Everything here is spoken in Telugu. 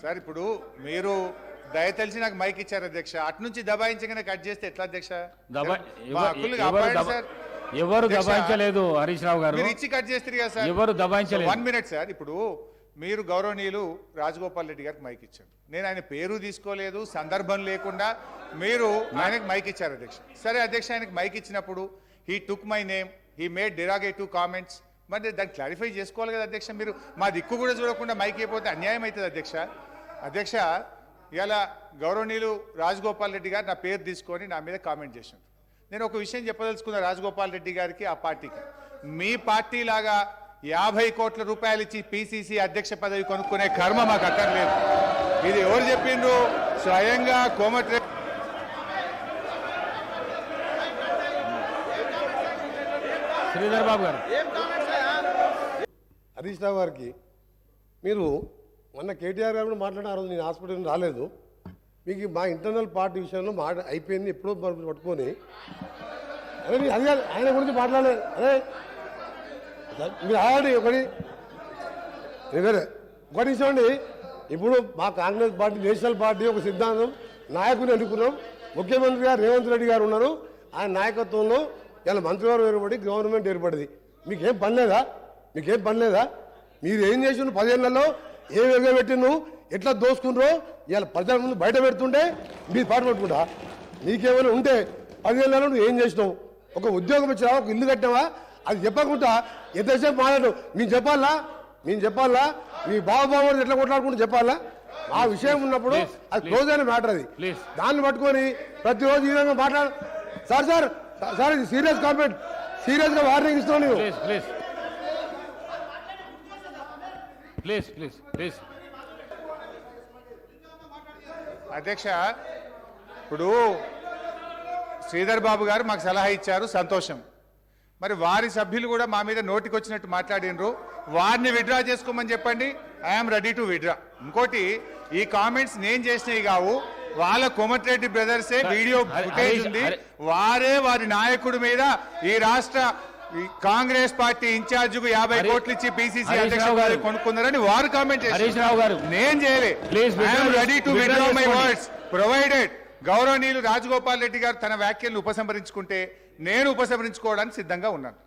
సార్ ఇప్పుడు మీరు దయ తెలిసి నాకు మైక్ ఇచ్చారు అధ్యక్ష. అటు నుంచి దబాయించగానే కట్ చేస్తే ఎట్లా అధ్యక్ష? ఎవరు దబాయించలేదు హరీష్ రావు గారు. మీరు ఇచ్చి కట్ చేస్తారు కదా సార్. ఎవరు దబాయించలేదు. వన్ మినిట్ సార్ ఇప్పుడు మీరు గౌరవనీయులు రాజగోపాల్ రెడ్డి గారికి మైక్ ఇచ్చారు. నేను ఆయన పేరు తీసుకోలేదు సందర్భం లేకుండా మీరు ఆయనకు మైక్ ఇచ్చారు అధ్యక్ష. సరే అధ్యక్ష ఆయనకు మైక్ ఇచ్చినప్పుడు he took my name he made derogatory comments మరి దాన్ని క్లారిఫై చేసుకోవాలి కదా అధ్యక్ష. మీరు మా దిక్కు కూడా చూడకుండా మైక్ అయిపోతే అన్యాయం అవుతుంది అధ్యక్ష. అధ్యక్ష ఇలా గౌరవనీయులు రాజగోపాల్ రెడ్డి గారు నా పేరు తీసుకొని నా మీద కామెంట్ చేశారు. నేను ఒక విషయం చెప్పదలుచుకున్న రాజగోపాల్ రెడ్డి గారికి ఆ పార్టీకి. మీ పార్టీ లాగా యాభై కోట్ల రూపాయలు ఇచ్చి పిసిసి అధ్యక్ష పదవి కొనుక్కునే కర్మ మాకు అక్కర్లేదు. ఇది ఎవరు చెప్పిండ్రు? స్వయంగా కోమటి శ్రీధర్ బాబు గారు. సతీష్ రావు గారికి మీరు మొన్న కేటీఆర్ గారు కూడా మాట్లాడిన ఆ రోజు నేను హాస్పిటల్ రాలేదు. మీకు మా ఇంటర్నల్ పార్టీ విషయంలో మాట అయిపోయింది ఎప్పుడో పట్టుకొని. అదే అది కాదు ఆయన గురించి మాట్లాడలేదు అదే మీరు ఆల్రెడీ ఒకటి. వేరే. ఒకటి చూడండి ఇప్పుడు మా కాంగ్రెస్ పార్టీ నేషనల్ పార్టీ ఒక సిద్ధాంతం నాయకుని ఎన్నుకున్నాం. ముఖ్యమంత్రి గారు రేవంత్ రెడ్డి గారు ఉన్నారు. ఆయన నాయకత్వంలో ఇలా మంత్రివారు ఏర్పడి గవర్నమెంట్ ఏర్పడింది. మీకేం పని లేదా? మీకేం పని లేదా? మీరు ఏం చేసిన పదేళ్ళలో? ఏ విధంగా పెట్టిను ఎట్లా దోసుకున్నారో ఇవాళ ప్రజల ముందు బయట పెడుతుంటే మీరు పాటు పట్టుకుంటా నీకేమైనా ఉంటే పదేళ్ళలో నువ్వు ఏం చేసినావు? ఒక ఉద్యోగం ఇచ్చినావా ఒక ఇల్లు కట్టావా అది చెప్పకుండా ఎంతసేపు మాట్లాడు? మేము చెప్పాలా? మేము చెప్పాలా? మీ బావబాబు ఎట్లా కొట్లాడుకుంటూ చెప్పాలా? ఆ విషయం ఉన్నప్పుడు అది. క్లోజ్ అయిన మ్యాటర్ అది. దాన్ని పట్టుకొని ప్రతిరోజు ఈ విధంగా మాట్లాడు. సార్ సార్ సార్ ఇది సీరియస్ కామెంట్. సీరియస్గా వార్నింగ్ ఇస్తున్నావు నువ్వు ప్లీజ్ ప్లీజ్ ప్లీజ్. అధ్యక్ష ఇప్పుడు శ్రీధర్ బాబు గారు మాకు సలహా ఇచ్చారు సంతోషం. మరి వారి సభ్యులు కూడా మా మీద నోటికొచ్చినట్టు మాట్లాడినరు. వారిని విడ్రా చేసుకోమని చెప్పండి. ఐఎమ్ రెడీ టు విడ్రా ఇంకోటి ఈ కామెంట్స్ నేను చేసినవి కావు. వాళ్ళ కోమటిరెడ్డి బ్రదర్సే వీడియో ఫుటేజ్ ఉంది. వారే వారి నాయకుడి మీద ఈ రాష్ట్ర ఈ కాంగ్రెస్ పార్టీ ఇన్ఛార్జ్కు యాభై కోట్లు ఇచ్చి పిసిసి హరీష్ అధ్యక్ష రావు గారు. కొనుక్కున్నారని వారు కామెంట్ గారు. నేను చేయలే withdraw ready to withdraw my. Words provided గౌరవనీయులు రాజగోపాల్ రెడ్డి గారు తన వ్యాఖ్యలను ఉపసంహరించుకుంటే నేను ఉపసంహరించుకోవడానికి సిద్ధంగా ఉన్నాను